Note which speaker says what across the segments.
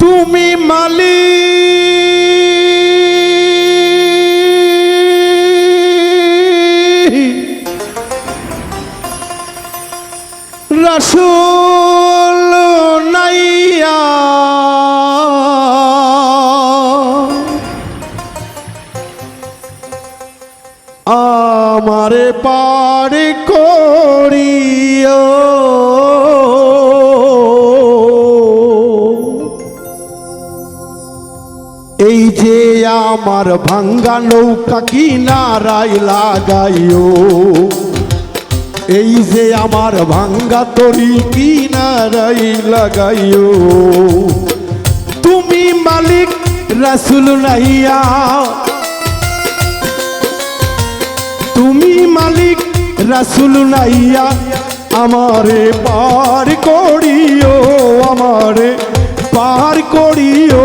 Speaker 1: তুমি মালি রসুল নাইয়া। আমারে পারে করিও এই যে আমার ভাঙ্গা নৌকা কিনারায় লাগাইও, এই যে আমার ভাঙ্গা তরি কিনারাই লাগাইও, তুমি মালিক রাসুল নাইয়া তুমি মালিক রাসুল নাইয়া আমারে পার করিও, আমারে পার করিও।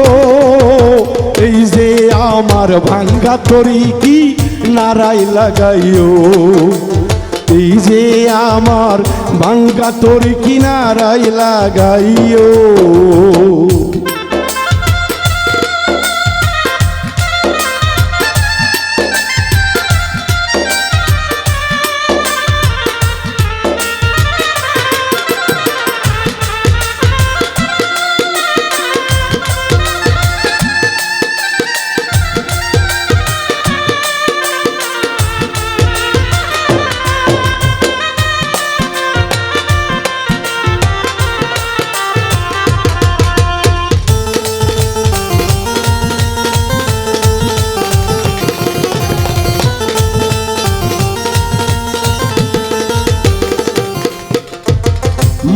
Speaker 1: আমার ভাঙ্গা তরি কি নারাই লাগাইও? এই যে আমার ভাঙ্গা তরি কি নারাই লাগাইও?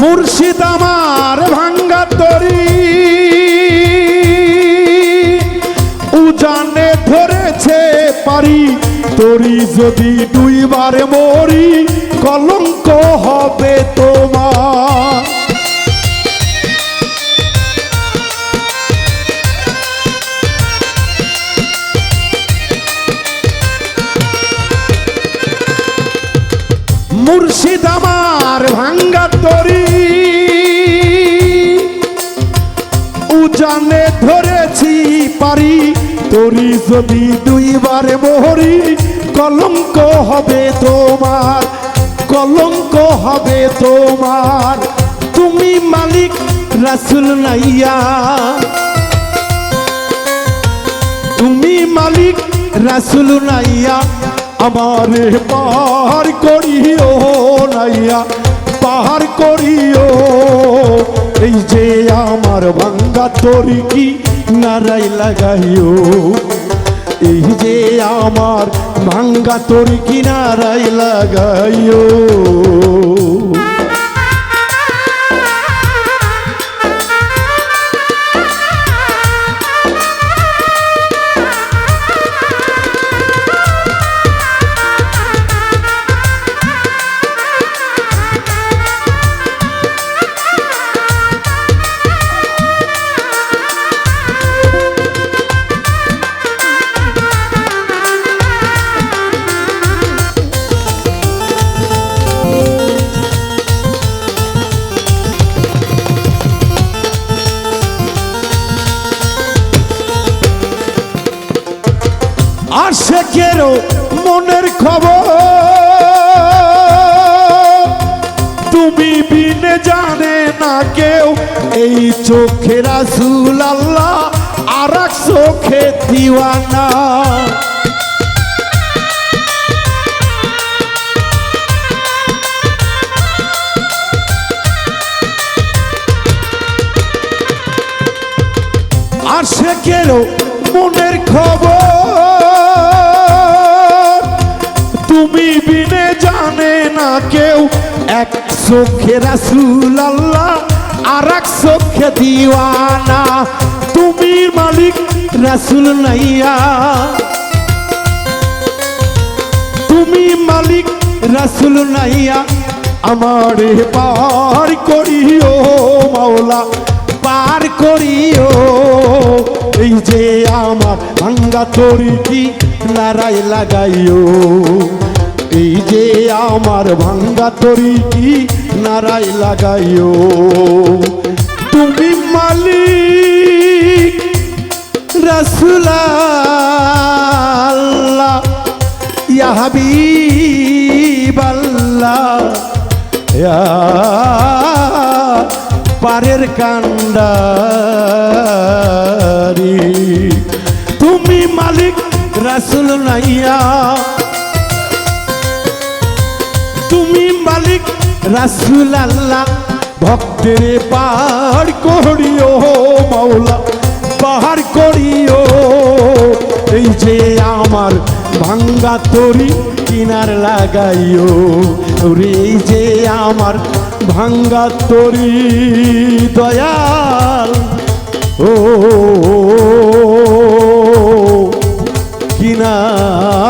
Speaker 1: মুর্শিদ আমার ভাঙ্গা তরি। উজানে ধরেছে পারি তরি, যদি দুইবার মরি, কলঙ্ক হবে তোমার। মুর্শিদ আমার যদি দুইবার মোহরি, কলঙ্ক হবে তোমার, কলঙ্ক হবে তোমার। তুমি মালিক, রাসুল নাইয়া। তুমি মালিক, রাসুল নাইয়া। আমারে পার করিও নাইয়া পার করিও। এই যে আমার ভাঙ্গা তরি কি নারাই লাগাইও। এই যে আমার ভাঙ্গা তোর কিনারায় কি নারাই লাগাইও আশেকেরও মনের খবর? তুমি বিনে জানে না কেউ, এই চোখে রাসুল আল্লাহ আর এক চোখে দিওয়ানা। আশেকেরও মনের কেউ এক চোখে রাসুল আল্লাহ আর এক চোখে দিওয়ানা। তুমি মালিক, রাসুল নাইয়া। তুমি মালিক, রাসুল নাইয়া। আমারে পার করিও মাওলা, পার করিও। এই যে আমার ভাঙ্গা তরি কি নারাই লাগাইও। এই যে আমার ভাঙ্গা তরি কি নারাই লাগাইও। তুমি মালিক রসুল পারের কান্ডারি। তুমি মালিক, রসুল নাইয়া রাসুল আল্লাহ ভক্তের পাহাড় করিও মাওলা, পাহাড় করিও। এই যে আমার ভাঙ্গা তরি কিনার লাগাইও রে যে আমার ভাঙ্গা তরি দয়াল, ও, কিনার